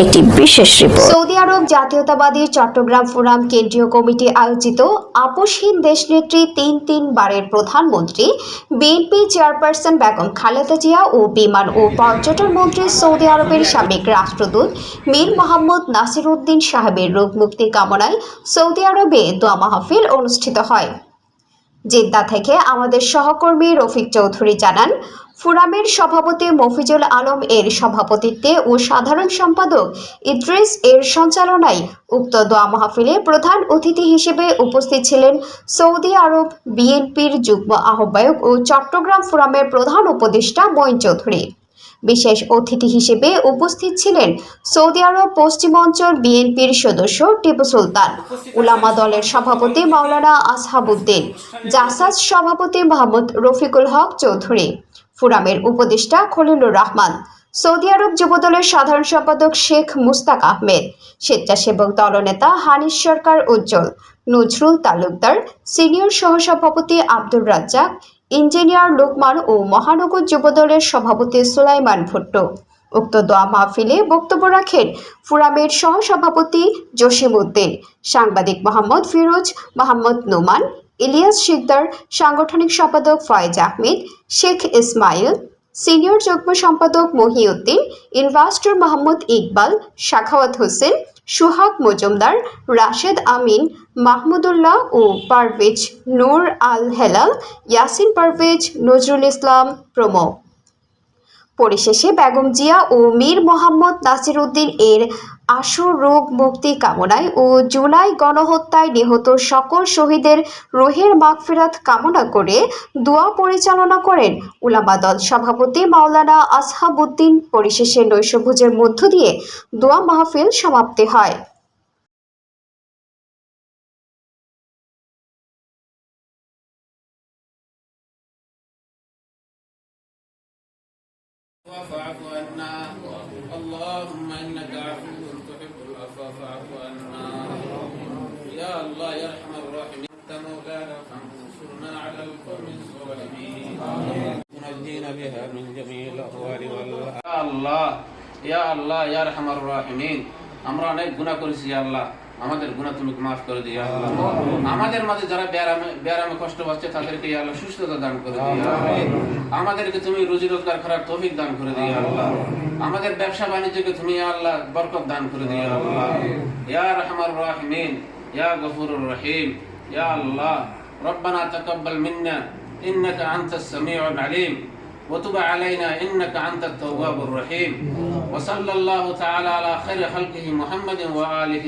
একটি বিশেষ report Saudi আরব জাতীয়তাবাদী চট্টগ্রাম ফোরাম কেন্দ্রীয় কমিটি আয়োজিত আপোষহীন দেশনেত্রী তিন তিনবারের প্রধানমন্ত্রী, বিএনপি চেয়ারপারসন বেগম খালেদা জিয়া ও বিমান ও পর্যটন মন্ত্রী সৌদি আরবের সাবেক রাষ্ট্রদূত মীর মোহাম্মদ নাসির উদ্দিন সাহেবের রোগ মুক্তি কামনায় সৌদি আরবে দোয়া মাহফিল অনুষ্ঠিত হয়। জেদ্দা থেকে আমাদের সহকর্মী রফিক চৌধুরী জানান ফুরামের সভাপতি মফিজুল আলম এর সভাপতিত্বে ও সাধারণ সম্পাদক ইদ্রিস এর সঞ্চালনায় উক্ত দোয়া মাহফিলে প্রধান অতিথি হিসেবে উপস্থিত ছিলেন সৌদি আরব, বিএনপির যুগ্ম আহ্বায়ক ও চট্টগ্রাম ফোরামের প্রধান উপদেষ্টা মঈন চৌধুরী। বিশেষ অতিথি হিসেবে উপস্থিত ছিলেন সৌদি আরব পশ্চিমাঞ্চল বিএনপির সদস্য টিপু সুলতান, উলামা দলের সভাপতি মাওলানা আসহাবুদ্দিন জাসাজ সভাপতি মোহাম্মদ রফিকুল হক চৌধুরী। ফুরামের উপদেষ্টা খলিলুর রহমান। সৌদি আরব যুবদলের সাধারণ সম্পাদক শেখ মুস্তাক আহমেদ, স্বেচ্ছাসেবক দলনেতা হানিস সরকার উজ্জ্বল, নজরুল তালুকদার, সিনিয়র সহসভাপতি আব্দুর রাজ্জাক, ইঞ্জিনিয়ার লোকমান ও মহানগর যুবদলের সভাপতি সুলাইমান ভুট্টো। উক্ত দোয়া মাহফিলে বক্তব্য রাখেন ফুরামের সহসভাপতি জসিম উদ্দিন, সাংবাদিক মোহাম্মদ ফিরোজ, মোহাম্মদ নোমান ইলিয়াস শিকদার, সাংগঠনিক সম্পাদক ফয়েজ আহমেদ, শেখ ইসমাইল, সিনিয়র যুগ্ম সম্পাদক মহিউদ্দিন, ইনভাস্টর মোহাম্মদ ইকবাল, শাখাওয়াত হোসেন, সুহাগ মজুমদার, রাশেদ আমিন, মাহমুদুল্লাহ ও পারভেজ নূর আল হেলাল, ইয়াসিন পারভেজ, নজরুল ইসলাম প্রমুখ। পরিশেষে বেগম জিয়া ও মীর মোহাম্মদ নাসির উদ্দিন এর আশু রোগ মুক্তি কামনায় ও জুলাই গণহত্যায় নিহত সকল শহীদের রোহের মাগফিরাত কামনা করে দোয়া পরিচালনা করেন উলামা দল সভাপতি মাওলানা আসহাবুদ্দিন। পরিশেষে নৈশভোজের মধ্য দিয়ে দোয়া মাহফিল সমাপ্তি হয়। فاعف عنا اللهم انك عفو تحب العفو فاعف عنا يا الله يا ارحم الراحمين انت مولانا فانصرنا على القوم الظالمين ونجينا بها من جميع الاهوال والله يا الله يا الله يا ارحم الراحمين আমরা অনেক গুনাহ করেছি ইয়া আল্লাহ আমাদের গুনাহ তুমি মাফ করে দিও ইয়া আল্লাহ আমাদের মাঝে যারা ব্যারামে ব্যারামে কষ্ট পাচ্ছে তাদেরকে ইয়া আল্লাহ সুস্থতা দান করে দিও ইয়া আল্লাহ আমাদেরকে তুমি রুজি রোজগার করার তৌফিক দান করে দিও ইয়া আল্লাহ আমাদের ব্যবসা বাণিজ্যকে তুমি ইয়া আল্লাহ বরকত দান করে দিও ইয়া আল্লাহ ইয়া রহমান রাহিমিন ইয়া গফুরুর রহিম ইয়া আল্লাহ ربنا تقبل منا انك انت السميع العليم وتب علينا انك انت التواب الرحيم وصلى الله تعالى على خير خلقه محمد واله